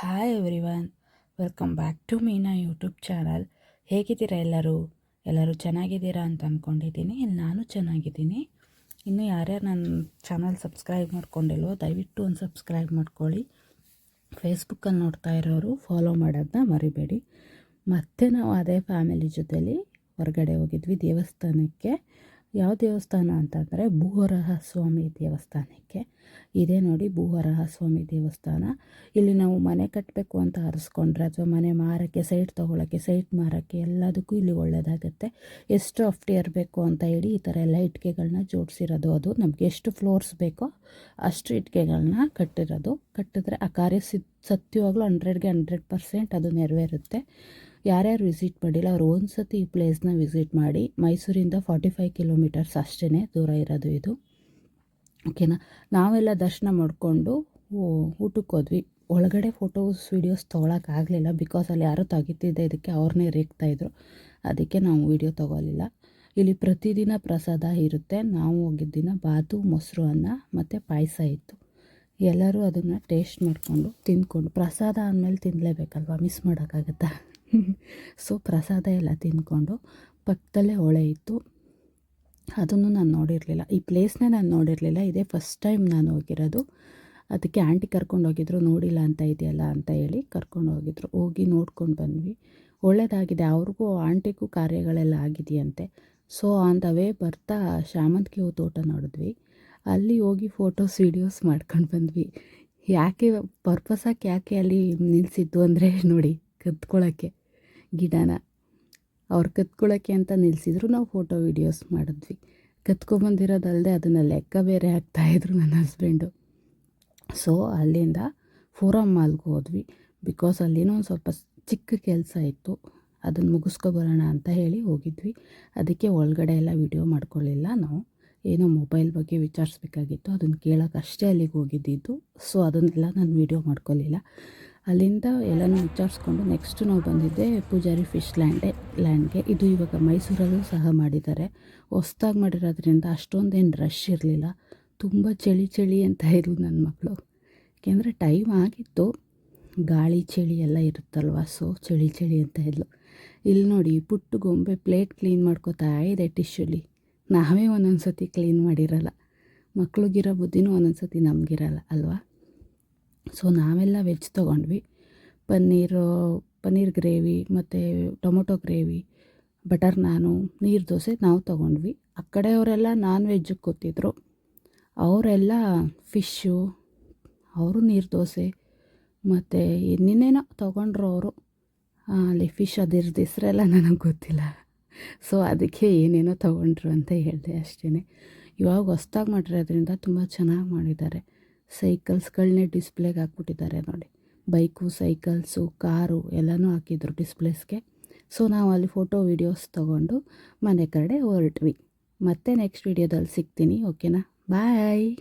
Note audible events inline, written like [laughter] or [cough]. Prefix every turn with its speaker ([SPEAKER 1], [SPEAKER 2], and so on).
[SPEAKER 1] Hi everyone welcome back to Meena YouTube channel ಹೇಗಿದ್ದೀರಾ ಎಲ್ಲರೂ? ಎಲ್ಲರೂ ಚೆನ್ನಾಗಿದ್ದೀರಾ ಅಂತ ಅಂದ್ಕೊಂಡಿದ್ದೀನಿ ನಾನು ಚೆನ್ನಾಗಿದ್ದೀನಿ. ಇನ್ನು ಯಾರ್ಯಾರು ನನ್ನ ಚಾನಲ್ ಸಬ್ಸ್ಕ್ರೈಬ್ ಮಾಡ್ಕೊಂಡಿಲ್ವೋ, ದಯವಿಟ್ಟು ಒಂದು ಸಬ್ಸ್ಕ್ರೈಬ್ ಮಾಡ್ಕೊಳ್ಳಿ. ಫೇಸ್ಬುಕ್ಕಲ್ಲಿ ನೋಡ್ತಾ ಇರೋರು ಫಾಲೋ ಮಾಡೋದನ್ನ ಮರಿಬೇಡಿ. ಮತ್ತೆ ನಾವು ಅದೇ ಫ್ಯಾಮಿಲಿ ಜೊತೆಲಿ ಹೊರಗಡೆ ಹೋಗಿದ್ವಿ ದೇವಸ್ಥಾನಕ್ಕೆ. ಯಾವ ದೇವಸ್ಥಾನ ಅಂತಂದರೆ ಭೂವರಹ ಸ್ವಾಮಿ ದೇವಸ್ಥಾನಕ್ಕೆ. ಇದೇ ನೋಡಿ ಭೂವರಹ ಸ್ವಾಮಿ ದೇವಸ್ಥಾನ. ಇಲ್ಲಿ ನಾವು ಮನೆ ಕಟ್ಟಬೇಕು ಅಂತ ಆರಿಸ್ಕೊಂಡ್ರೆ ಅಥವಾ ಮನೆ ಮಾರೋಕ್ಕೆ, ಸೈಟ್ ತೊಗೊಳಕ್ಕೆ, ಸೈಟ್ ಮಾರೋಕ್ಕೆ ಎಲ್ಲದಕ್ಕೂ ಇಲ್ಲಿ ಒಳ್ಳೆಯದಾಗುತ್ತೆ ಎಷ್ಟು ಅಫ್ಟಿ ಇರಬೇಕು ಅಂತ ಹೇಳಿ ಈ ಥರ ಎಲ್ಲ ಇಟ್ಕೆಗಳನ್ನ ಜೋಡಿಸಿರೋದು ಅದು. ನಮಗೆ ಎಷ್ಟು ಫ್ಲೋರ್ಸ್ ಬೇಕೋ ಅಷ್ಟು ಇಟ್ಕೆಗಳನ್ನ ಕಟ್ಟಿರೋದು. ಕಟ್ಟಿದ್ರೆ ಆ ಕಾರ್ಯ ಸತ್ಯವಾಗ್ಲೂ ಹಂಡ್ರೆಡ್ಗೆ ಹಂಡ್ರೆಡ್ ಪರ್ಸೆಂಟ್ ಅದು ನೆರವೇರುತ್ತೆ. ಯಾರ್ಯಾರು ವಿಸಿಟ್ ಮಾಡಿಲ್ಲ, ಅವರು ಒಂದು ಸತಿ ಈ ಪ್ಲೇಸ್ನ ವಿಸಿಟ್ ಮಾಡಿ ಮೈಸೂರಿಂದ ಫಾರ್ಟಿ ಫೈವ್ ಕಿಲೋಮೀಟರ್ಸ್ ಅಷ್ಟೇ ದೂರ ಇರೋದು ಇದು. ಓಕೆನಾ ನಾವೆಲ್ಲ ದರ್ಶನ ಮಾಡಿಕೊಂಡು ಊಟಕ್ಕೆ ಹೋದ್ವಿ. ಒಳಗಡೆ ಫೋಟೋಸ್ ವೀಡಿಯೋಸ್ ತೊಗೊಳಕ್ಕಾಗಲಿಲ್ಲ ಬಿಕಾಸ್ ಅಲ್ಲಿ ಯಾರು ತೆಗಿತಿದ್ದೆ, ಇದಕ್ಕೆ ಅವ್ರನ್ನೇ ರೇಗ್ತಾಯಿದ್ರು ಅದಕ್ಕೆ ನಾವು ವೀಡಿಯೋ ತೊಗೊಲಿಲ್ಲ ಇಲ್ಲಿ ಪ್ರತಿದಿನ ಪ್ರಸಾದ ಇರುತ್ತೆ. ನಾವು ಹೋಗಿದ್ದ ದಿನ ಬಾತು, ಮೊಸರು ಅನ್ನ ಮತ್ತು ಪಾಯಸ ಇತ್ತು. ಎಲ್ಲರೂ ಅದನ್ನು ಟೇಸ್ಟ್ ಮಾಡಿಕೊಂಡು, ತಿಂದ್ಕೊಂಡು, ಪ್ರಸಾದ ಅಂದಮೇಲೆ ತಿನ್ನಲೇಬೇಕಲ್ವ ಮಿಸ್ ಮಾಡೋಕ್ಕಾಗತ್ತಾ? [laughs] ಸೊ ಪ್ರಸಾದ ಎಲ್ಲ ತಿಂದ್ಕೊಂಡು ಪಕ್ಕದಲ್ಲೇ ಹೊಳೆ ಇತ್ತು. ಅದನ್ನು ನಾನು ನೋಡಿರಲಿಲ್ಲ. ಈ ಪ್ಲೇಸ್ನೇ ನಾನು ನೋಡಿರಲಿಲ್ಲ. ಇದೇ ಫಸ್ಟ್ ಟೈಮ್ ನಾನು ಹೋಗಿರೋದು. ಅದಕ್ಕೆ ಆಂಟಿ ಕರ್ಕೊಂಡು ಹೋಗಿದ್ರು. ನೋಡಿಲ್ಲ ಅಂತ ಇದೆಯಲ್ಲ ಅಂತ ಹೇಳಿ ಕರ್ಕೊಂಡು ಹೋಗಿದ್ರು. ಹೋಗಿ ನೋಡ್ಕೊಂಡು ಬಂದ್ವಿ. ಒಳ್ಳೆಯದಾಗಿದೆ ಅವ್ರಿಗೂ ಆಂಟಿಗೂ ಕಾರ್ಯಗಳೆಲ್ಲ ಆಗಿದೆಯಂತೆ. ಸೊ ಆನ್ ದ ವೇ ಬರ್ತಾ ಶಾಮಂತಿಗೆ ಹೂ ತೋಟ ನೋಡಿದ್ವಿ. ಅಲ್ಲಿ ಹೋಗಿ ಫೋಟೋಸ್ ವೀಡಿಯೋಸ್ ಮಾಡ್ಕೊಂಡು ಬಂದ್ವಿ. ಯಾಕೆ ಪರ್ಪಸಾಗಿ ಯಾಕೆ ಅಲ್ಲಿ ನಿಲ್ಲಿಸಿದ್ದು ಅಂದರೆ ನೋಡಿ ಕತ್ಕೊಳ್ಳೋಕ್ಕೆ ಗಿಡನ ಅವ್ರು ಕತ್ಕೊಳ್ಳೋಕ್ಕೆ ಅಂತ ನಿಲ್ಲಿಸಿದ್ರು ನಾವು ಫೋಟೋ ವೀಡಿಯೋಸ್ ಮಾಡಿದ್ವಿ. ಕತ್ಕೊಬಂದಿರೋದಲ್ಲದೆ ಅದನ್ನು ಲೆಕ್ಕ ಬೇರೆ ಹಾಕ್ತಾಯಿದ್ರು ನನ್ನ ಹಸ್ಬೆಂಡು ಸೊ ಅಲ್ಲಿಂದ ಫೋರಮ್ ಮಾಲ್ಗೆ ಹೋದ್ವಿ. ಬಿಕಾಸ್ ಅಲ್ಲಿನೂ ಒಂದು ಸ್ವಲ್ಪ ಚಿಕ್ಕ ಕೆಲಸ ಇತ್ತು. ಅದನ್ನು ಮುಗಿಸ್ಕೊಬರೋಣ ಅಂತ ಹೇಳಿ ಹೋಗಿದ್ವಿ. ಅದಕ್ಕೆ ಒಳಗಡೆ ಎಲ್ಲ ವೀಡಿಯೋ ಮಾಡ್ಕೊಳ್ಳಿಲ್ಲ ನಾವು. ಏನೋ ಮೊಬೈಲ್ ಬಗ್ಗೆ ವಿಚಾರಿಸ್ಬೇಕಾಗಿತ್ತು. ಅದನ್ನು ಕೇಳೋಕ್ಕಷ್ಟೇ ಅಲ್ಲಿಗೆ ಹೋಗಿದ್ದಿದ್ದು. ಸೊ ಅದನ್ನೆಲ್ಲ ನಾನು ವೀಡಿಯೋ ಮಾಡ್ಕೊಳ್ಳಿಲ್ಲ ಅಲ್ಲಿಂದ ಎಲ್ಲನೂ ವಿಚಾರಿಸ್ಕೊಂಡು ನೆಕ್ಸ್ಟ್ ನಾವು ಬಂದಿದ್ದೆ ಪೂಜಾರಿ ಫಿಶ್ ಲ್ಯಾಂಡೇ ಲ್ಯಾಂಡ್ಗೆ ಇದು ಇವಾಗ ಮೈಸೂರಲ್ಲೂ ಸಹ ಮಾಡಿದ್ದಾರೆ. ಹೊಸ್ದಾಗಿ ಮಾಡಿರೋದ್ರಿಂದ ಅಷ್ಟೊಂದೇನು ರಶ್ ಇರಲಿಲ್ಲ. ತುಂಬ ಚಳಿ ಚಳಿ ಅಂತ ಇದ್ಲು ನನ್ನ ಮಕ್ಕಳು ಯಾಕೆಂದರೆ ಟೈಮ್ ಆಗಿತ್ತು. ಗಾಳಿ ಚಳಿ ಎಲ್ಲ ಇರುತ್ತಲ್ವ ಸೊ ಚಳಿ ಚಳಿ ಅಂತ ಇದ್ಲು. ಇಲ್ಲಿ ನೋಡಿ ಪುಟ್ಟು ಗೊಂಬೆ ಪ್ಲೇಟ್ ಕ್ಲೀನ್ ಮಾಡ್ಕೋತಾ ಇದೆ ಟಿಶ್ಯೂಲಿ ನಾವೇ ಒಂದೊಂದು ಸತಿ ಕ್ಲೀನ್ ಮಾಡಿರಲ್ಲ. ಮಕ್ಳಿಗಿರೋ ಬುದ್ಧಿನೂ ಒಂದೊಂದು ಸತಿ ನಮಗಿರಲ್ಲ, ಅಲ್ವಾ? ಸೊ ನಾವೆಲ್ಲ ವೆಜ್ ತೊಗೊಂಡ್ವಿ. ಪನ್ನೀರು, ಪನ್ನೀರ್ ಗ್ರೇವಿ ಮತ್ತು tomato gravy, butter naan, neer dosa ನಾವು ತೊಗೊಂಡ್ವಿ. ಆ ಕಡೆಯವರೆಲ್ಲ ನಾನ್ ವೆಜ್ಜಿಗೆ ಕೂತಿದ್ರು. ಅವರೆಲ್ಲ ಫಿಶ್ಶು, ಅವರು ನೀರು ದೋಸೆ ಮತ್ತು ಇನ್ನೇನೋ ತೊಗೊಂಡ್ರು ಅವರು. ಅಲ್ಲಿ ಫಿಶ್ ಅದಿರ್ದು ಹೆಸ್ರೆಲ್ಲ ನನಗೆ ಗೊತ್ತಿಲ್ಲ. ಸೊ ಅದಕ್ಕೆ ಏನೇನೋ ತೊಗೊಂಡ್ರು ಅಂತ ಹೇಳಿದೆ ಅಷ್ಟೇ ಇವಾಗ ಹೊಸ್ದಾಗಿ ಮಾಡಿರೋದ್ರಿಂದ ತುಂಬ ಚೆನ್ನಾಗಿ ಮಾಡಿದ್ದಾರೆ. ಸೈಕಲ್ಸ್ಗಳನ್ನೇ ಡಿಸ್ಪ್ಲೇಗೆ ಹಾಕ್ಬಿಟ್ಟಿದ್ದಾರೆ ನೋಡಿ. ಬೈಕು, ಸೈಕಲ್ಸು, ಕಾರು ಎಲ್ಲನೂ ಹಾಕಿದ್ರು ಡಿಸ್ಪ್ಲೇಸ್ಗೆ. ಸೊ ನಾವು ಅಲ್ಲಿ ಫೋಟೋ, ವೀಡಿಯೋಸ್ ತೊಗೊಂಡು ಮನೆ ಕಡೆ ಹೊರಟ್ವಿ. ಮತ್ತೆ ನೆಕ್ಸ್ಟ್ ವೀಡಿಯೋದಲ್ಲಿ ಸಿಗ್ತೀನಿ, ಓಕೆನಾ? ಬಾಯ್!